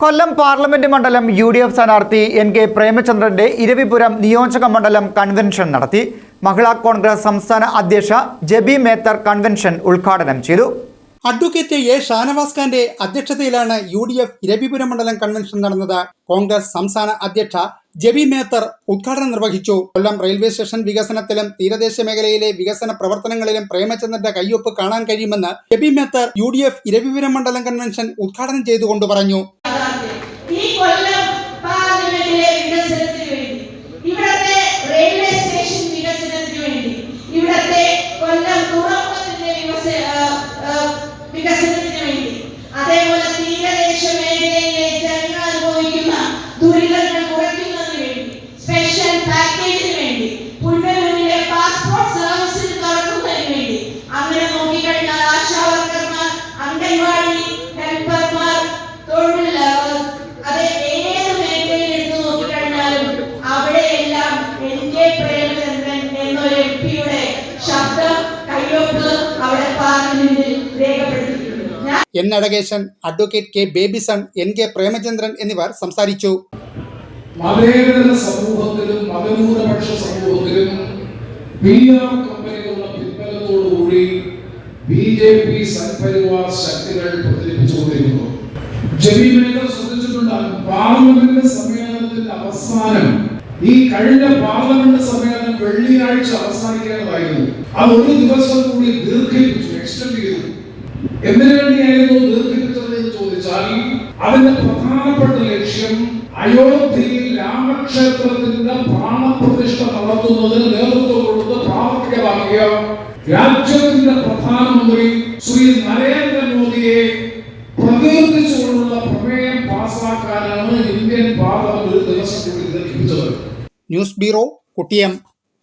കൊല്ലം parliament മണ്ഡലം U D F സ്ഥാനാർത്ഥി N K പ്രേമചന്ദ്രന്റെ ഇരവിപുരം നിയോജക മണ്ഡലം കൺവെൻഷൻ നടത്തി. മഹിളാ കോൺഗ്രസ് സംസ്ഥാന അധ്യക്ഷ ജബി മേത്തർ കൺവെൻഷൻ ഉദ്ഘാടനം ചെയ്തു. അഡ്വക്കേറ്റ് എ ഷാനവാസ് ഖാന്റെ അധ്യക്ഷതയിലാണ് യു ഡി എഫ് ഇരവിപുരം മണ്ഡലം കൺവെൻഷൻ നടന്നത്. കോൺഗ്രസ് സംസ്ഥാന അധ്യക്ഷ ജബി മേത്തർ ഉദ്ഘാടനം നിർവഹിച്ചു. കൊല്ലം റെയിൽവേ സ്റ്റേഷൻ വികസനത്തിലും തീരദേശ മേഖലയിലെ വികസന പ്രവർത്തനങ്ങളിലും പ്രേമചന്ദ്രന്റെ കയ്യൊപ്പ് കാണാൻ കഴിയുമെന്ന് Jebi Mather U D F Iravipuram മണ്ഡലം കൺവെൻഷൻ ഉദ്ഘാടനം ചെയ്തുകൊണ്ട് പറഞ്ഞു. കൊല്ലം പാർലമെന്റിലെ വികസനത്തിന് വേണ്ടി. ഇവിടത്തെ റെയിൽവേ സ്റ്റേഷൻ വികസനത്തിന് വേണ്ടി. ഇവിടത്തെ കൊല്ലം തുറമുഖത്തിന്റെ വികസനത്തിന് വേണ്ടി. അതേപോലെ തീരദേശ ജനങ്ങൾ അനുഭവിക്കുന്ന ദുരിതങ്ങൾ കുറയ്ക്കുന്നതിന് സ്പെഷ്യൽ പാക്കേജിന് വേണ്ടി. പുനലൂരിലെ പാസ്പോർട്ട് സർവീസിന് തുറക്കുന്നതിന് വേണ്ടി. അങ്ങനെ നോക്കിക്കഴിഞ്ഞാൽ ആശാവർക്കർമാർ anganwadi N Nadakesan advocate K Babyson N K Premachandran എന്നിവർ സംസാരിച്ചു. മതേതര സമൂഹത്തിലും മതന്യൂനപക്ഷ സമൂഹത്തിലും പി ആർ കമ്പനികളുടെ പിൻബലത്തോടുകൂടി ബി ജെ പി സംപരിവാർ ശക്തികൾ പ്രചരിപ്പിച്ചുകൊണ്ടിരിക്കുന്നു. ജമി മേഖല ശ്രദ്ധിച്ചിട്ടുണ്ടാകും പാർലമെന്റ് സമ്മേളനത്തിന്റെ അവസാനം ഈ കഴിഞ്ഞ പാർലമെന്റ് സമ്മേളനം വെള്ളിയാഴ്ച അവസാനിക്കേണ്ടതായിരുന്നു. അത് ഒരു ദിവസം കൂടി ദീർഘിപ്പിച്ചു എക്സ്റ്റെൻഡ് ചെയ്തു. എന്തിനു വേണ്ടിയായിരുന്നു ദീർഘിപ്പിച്ചത് എന്ന് ചോദിച്ചാൽ അതിന്റെ പ്രധാനപ്പെട്ട ലക്ഷ്യം അയോധ്യയിൽ രാമക്ഷേത്രത്തിന്റെ പ്രാണപ്രതിഷ്ഠ നടത്തുന്നതിന് നേതൃത്വം കൊടുത്ത് പ്രാവർത്തികമാക്കിയ രാജ്യത്തിന്റെ പ്രധാനമന്ത്രി ശ്രീ നരേന്ദ്രമോദിയെ പ്രകീർത്തിച്ചുകൊണ്ടുള്ള പ്രമേയം പാസാക്കാനാണ് ഇന്ത്യൻ പാർലമെന്റ് ഒരു ദിവസം കൂടി ന്യൂസ് ബ്യൂറോ കുട്ടിയം.